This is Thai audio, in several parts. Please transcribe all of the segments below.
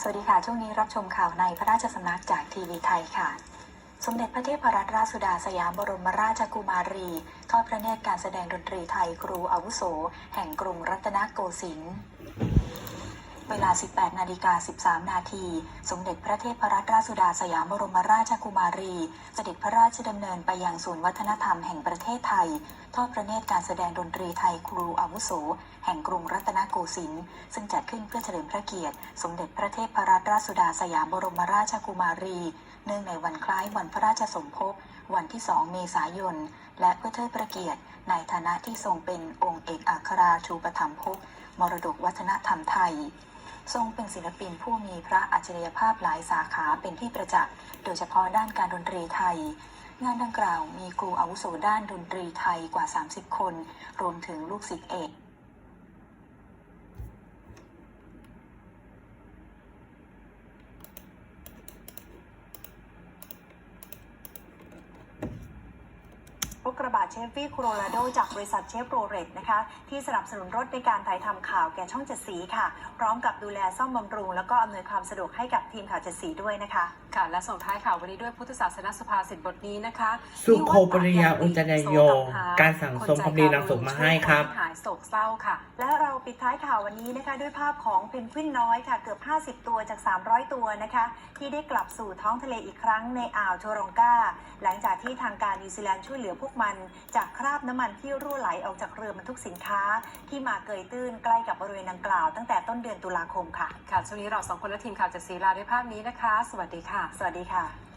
สวัสดีค่ะ ช่วงนี้รับชมข่าวในพระราชสำนักจากทีวีไทยค่ะ สมเด็จพระเทพรัตนราชสุดาสยามบรมราชกุมารี ทอดพระเนตรการแสดงดนตรีไทยครูอาวุโส แห่งกรุงรัตนโกสินทร์ เวลา 18 นาฬิกา 13 นาที สมเด็จพระเทพรัตนราชสุดาสยามบรมราชกุมารี เสด็จพระราชดำเนินไปยังศูนย์วัฒนธรรมแห่งประเทศไทย ทอดพระเนตรการแสดงดนตรีไทยครูอาวุโส แห่งกรุงรัตนโกสินทร์ ซึ่งจัดขึ้นเพื่อเฉลิมพระเกียรติ สมเด็จพระเทพรัตนราชสุดาสยามบรมราชกุมารี เนื่องในวันคล้ายวันพระราชสมภพ วันที่ 2 เมษายน และเพื่อเทิดพระเกียรติ ในฐานะที่ทรงเป็นองค์เอกอัครราชูปถัมภกมรดกวัฒนธรรมไทย ทรงเป็นศิลปินผู้มีพระอัจฉริยภาพหลายสาขาเป็นที่ประจักษ์ โดยเฉพาะด้านการดนตรีไทย งานดังกล่าวมีครูอาวุโสด้านดนตรีไทยกว่า 30 คน รวมถึงลูกศิษย์เอก กระบะเชฟฟี่โคโรราโดจากบริษัทเชฟโรเลตนะคะ ที่สนับสนุนรถในการถ่ายทำข่าวแก่ช่องเจ็ดสีค่ะ พร้อมกับดูแลซ่อมบำรุง แล้วก็อำนวยความสะดวกให้กับทีมข่าวเจ็ดสีด้วยนะคะ ค่ะ และส่งท้ายข่าววันนี้ด้วยพุทธศาสนสุภาษิตบทนี้นะคะ สุโคปริยาอุจจนายโย การสั่งสมความดีนำสุขมาให้ครับหาย โศกเศร้าค่ะ และเราปิดท้ายข่าววันนี้นะคะ ด้วยภาพของเพนกวินน้อยค่ะ เกือบ 50 ตัวจาก 300 ตัวนะคะ ที่ได้กลับสู่ท้องทะเลอีกครั้งในอ่าวโทรองกาหลังจากที่ทางการนิวซีแลนด์ช่วยเหลือพวกมัน จากคราบน้ำมันที่รั่วไหลออกจากเรือบรรทุกสินค้า ที่มาเกยตื้นใกล้กับบริเวณดังกล่าวตั้งแต่ต้นเดือนตุลาคมค่ะค่ะช่วงนี้เราสองคนและทีมข่าวจัดสีลาด้วยภาพนี้นะคะ สวัสดีค่ะ สวัสดีค่ะ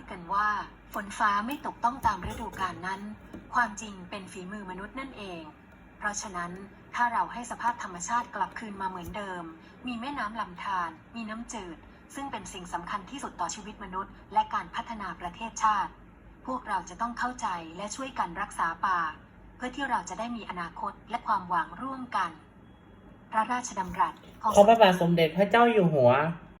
ดกันว่า ฝนฟ้าไม่ตกต้องตามฤดูกาลนั้น ความจริงเป็นฝีมือมนุษย์นั่นเอง เพราะฉะนั้นถ้าเราให้สภาพธรรมชาติกลับคืนมาเหมือนเดิม มีแม่น้ำลำธาร มีน้ำจืด ซึ่งเป็นสิ่งสำคัญที่สุดต่อชีวิตมนุษย์ และการพัฒนาประเทศชาติ พวกเราจะต้องเข้าใจและช่วยกันรักษาป่า เพื่อที่เราจะได้มีอนาคตและความหวังร่วมกัน พระราชดำรัสของขอพระบาทสมเด็จพระเจ้าอยู่หัว